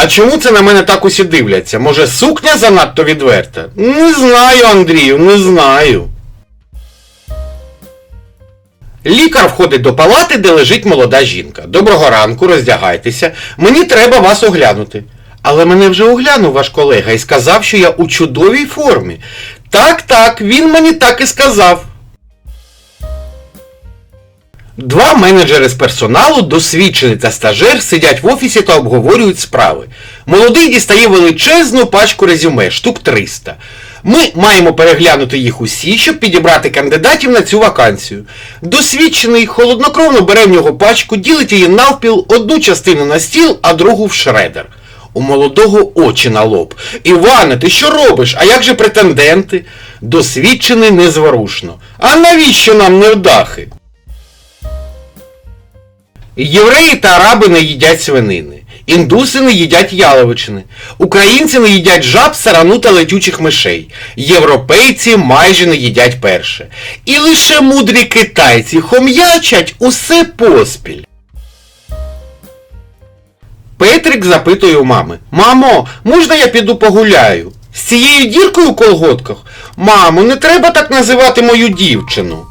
А чому це на мене так усі дивляться? Може, сукня занадто відверта? Не знаю, Андрію, не знаю. Лікар входить до палати, де лежить молода жінка. Доброго ранку, роздягайтеся. Мені треба вас оглянути. Але мене вже оглянув ваш колега і сказав, що я у чудовій формі. Так, так, він мені так і сказав. Два менеджери з персоналу, досвідчений та стажер, сидять в офісі та обговорюють справи. Молодий дістає величезну пачку резюме, штук 300. Ми маємо переглянути їх усі, щоб підібрати кандидатів на цю вакансію. Досвідчений холоднокровно бере в нього пачку, ділить її навпіл, одну частину на стіл, а другу в шредер. У молодого очі на лоб. Іване, ти що робиш? А як же претенденти? Досвідчений незворушно. А навіщо нам невдахи? Євреї та араби не їдять свинини. Індуси не їдять яловичини. Українці не їдять жаб, сарану та летючих мишей. Європейці майже не їдять перше. І лише мудрі китайці хом'ячать усе поспіль. Петрик запитує у мами. Мамо, можна я піду погуляю? З цією діркою у колготках? Мамо, не треба так називати мою дівчину.